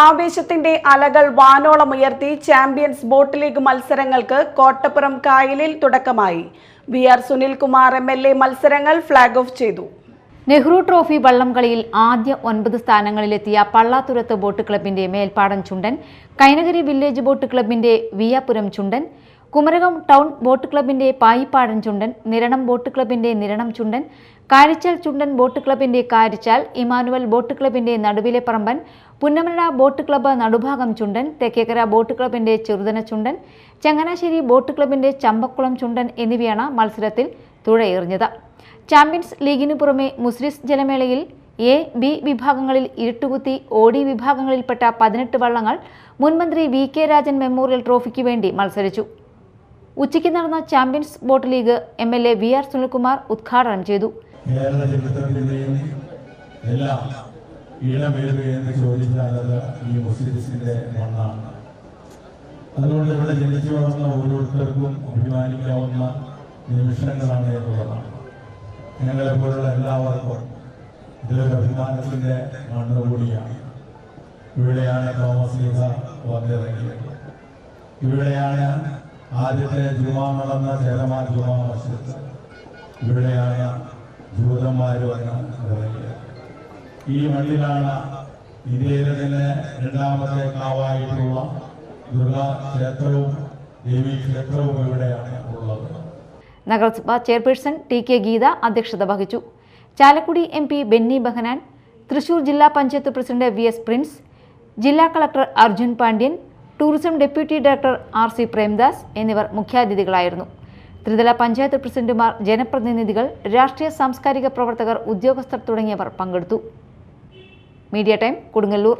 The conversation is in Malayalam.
ആവേശത്തിന്റെ അലകൾ വാനോളമുയർത്തി ചാമ്പ്യൻസ് ബോട്ട് ലീഗ് മത്സരങ്ങൾക്ക് കോട്ടപ്പുറം കായലിൽ തുടക്കമായി. V R Sunilkumar M L A മത്സരങ്ങൾ ഫ്ളാഗ് ഓഫ് ചെയ്തു. നെഹ്റു ട്രോഫി വള്ളംകളിയിൽ ആദ്യ ഒൻപത് സ്ഥാനങ്ങളിലെത്തിയ പള്ളാത്തുരത്ത് ബോട്ട് ക്ലബിന്റെ മേൽപ്പാടൻ ചുണ്ടൻ കൈനഗരി വില്ലേജ് ബോട്ട് ക്ലബിന്റെ വിയാപുരം ചുണ്ടൻ കുമരകം ടൗൺ ബോട്ട് ക്ലബിന്റെ പായിപ്പാടൻ ചുണ്ടൻ നിരണം ബോട്ട് ക്ലബിന്റെ നിരണം ചുണ്ടൻ കാരിച്ചാൽ ചുണ്ടൻ ബോട്ട് ക്ലബിന്റെ കാരിച്ചാൽ ഇമാനുവൽ ബോട്ട് ക്ലബിന്റെ നടുവിലെ Paramban Punnamada boat club Nadubhagam Chundan Thekkekara boat ക്ലബിന്റെ ചെറുതന ചുണ്ടൻ ചങ്ങനാശ്ശേരി ബോട്ട് ക്ലബിന്റെ ചമ്പക്കുളം ചുണ്ടൻ എന്നിവയാണ് മത്സരത്തിൽ തുഴയെറിഞ്ഞത്. ചാമ്പ്യൻസ് ലീഗിനു പുറമെ മുസ്ലിസ് ജലമേളയിൽ എ ബി വിഭാഗങ്ങളിൽ ഇരുട്ടുകുത്തി ഓടി വിഭാഗങ്ങളിൽപ്പെട്ട പതിനെട്ട് വള്ളങ്ങൾ മുൻമന്ത്രി വി കെ രാജൻ മെമ്മോറിയൽ ട്രോഫിക്ക് വേണ്ടി മത്സരിച്ചു. ഉച്ചയ്ക്ക് നടന്ന champions boat league M L A V R Sunilkumar ഉദ്ഘാടനം ചെയ്തു. അതുകൊണ്ട് ഇവിടെ ജനിച്ചു വളർന്ന ഓരോരുത്തർക്കും അഭിമാനിക്കാവുന്ന നിമിഷങ്ങളാണ് എന്നുള്ളതാണ്. ഞങ്ങളെപ്പോലുള്ള എല്ലാവർക്കും ഇതിലൊരു അഭിമാനത്തിന്റെ മണ്ണ് കൂടിയാണ്. ഇവിടെയാണ് തോമസ് ലീസ വന്നിറങ്ങിയത്. ഇവിടെയാണ് ആദ്യത്തെ ജുമാ നടന്ന ചേരമാ ജുമാ മസ്ജിദ്. ഇവിടെയാണ് ജൂതന്മാർ വന്ന് ഇറങ്ങിയത്. ഈ മണ്ണിലാണ് ഇന്ത്യയിലെ തന്നെ രണ്ടാമത്തെ കാവായിട്ടുള്ള ദുർഗാ ക്ഷേത്രവും ദേവീ ക്ഷേത്രവും ഇവിടെയാണ് ഉള്ളത്. നഗരസഭാ ചെയർപേഴ്സൺ ടി കെ ഗീത അധ്യക്ഷത വഹിച്ചു. ചാലക്കുടി എം പി ബെന്നി ബഹനാൻ തൃശൂർ ജില്ലാ panchayat president V S Prince ജില്ലാ collector Arjun Pandian tourism deputy director R C Premdas എന്നിവർ മുഖ്യാതിഥികളായിരുന്നു. ത്രിതല പഞ്ചായത്ത് പ്രസിഡന്റുമാർ ജനപ്രതിനിധികൾ രാഷ്ട്രീയ സാംസ്കാരിക പ്രവർത്തകർ ഉദ്യോഗസ്ഥർ തുടങ്ങിയവർ പങ്കെടുത്തു. Media time Kodungallur.